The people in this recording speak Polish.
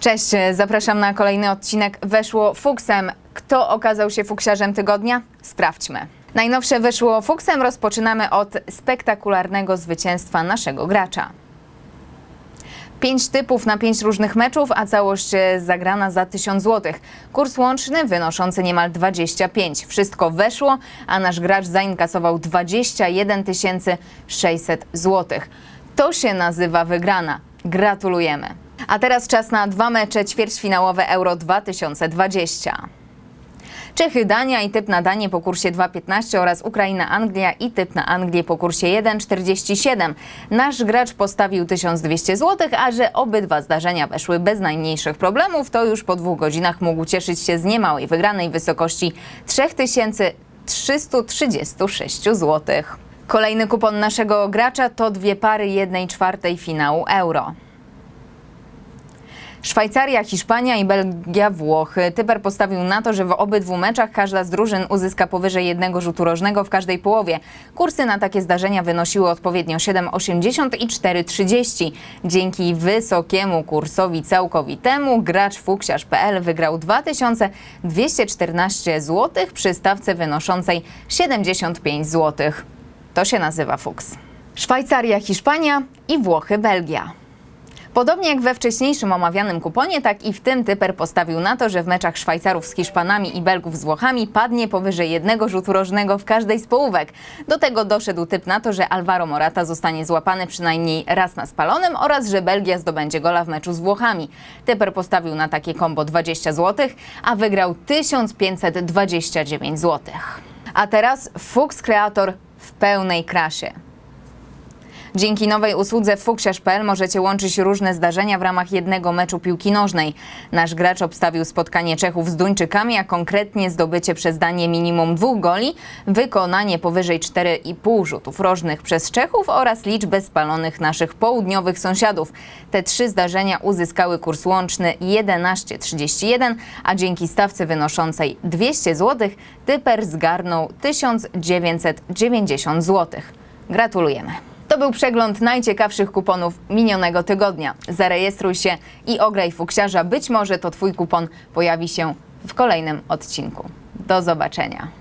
Cześć, zapraszam na kolejny odcinek Weszło Fuksem. Kto okazał się fuksiarzem tygodnia? Sprawdźmy. Najnowsze Weszło Fuksem rozpoczynamy od spektakularnego zwycięstwa naszego gracza. Pięć typów na pięć różnych meczów, a całość e, zagrana za 1000 zł. Kurs łączny wynoszący niemal 25. Wszystko weszło, a nasz gracz zainkasował 21 600 zł. To się nazywa wygrana. Gratulujemy. A teraz czas na dwa mecze ćwierćfinałowe Euro 2020. Czechy, Dania i typ na Danię po kursie 2,15 oraz Ukraina, Anglia i typ na Anglię po kursie 1,47. Nasz gracz postawił 1200 zł, a że obydwa zdarzenia weszły bez najmniejszych problemów, to już po dwóch godzinach mógł cieszyć się z niemałej wygranej wysokości 3336 zł. Kolejny kupon naszego gracza to dwie pary 1 czwartej finału Euro. Szwajcaria, Hiszpania i Belgia, Włochy. Typer postawił na to, że w obydwu meczach każda z drużyn uzyska powyżej jednego rzutu rożnego w każdej połowie. Kursy na takie zdarzenia wynosiły odpowiednio 7,80 i 4,30. Dzięki wysokiemu kursowi całkowitemu gracz fuksiarz.pl wygrał 2214 zł przy stawce wynoszącej 75 zł. To się nazywa fuks. Szwajcaria, Hiszpania i Włochy, Belgia. Podobnie jak we wcześniejszym omawianym kuponie, tak i w tym typer postawił na to, że w meczach Szwajcarów z Hiszpanami i Belgów z Włochami padnie powyżej jednego rzutu rożnego w każdej z połówek. Do tego doszedł typ na to, że Alvaro Morata zostanie złapany przynajmniej raz na spalonym oraz że Belgia zdobędzie gola w meczu z Włochami. Typer postawił na takie kombo 20 zł, a wygrał 1529 zł. A teraz Fuchs Creator w pełnej krasie. Dzięki nowej usłudze fuksiarz.pl możecie łączyć różne zdarzenia w ramach jednego meczu piłki nożnej. Nasz gracz obstawił spotkanie Czechów z Duńczykami, a konkretnie zdobycie przez Danię minimum dwóch goli, wykonanie powyżej 4,5 rzutów rożnych przez Czechów oraz liczbę spalonych naszych południowych sąsiadów. Te trzy zdarzenia uzyskały kurs łączny 11,31, a dzięki stawce wynoszącej 200 zł typer zgarnął 1990 zł. Gratulujemy. To był przegląd najciekawszych kuponów minionego tygodnia. Zarejestruj się i ograj fuksiarza. Być może to Twój kupon pojawi się w kolejnym odcinku. Do zobaczenia.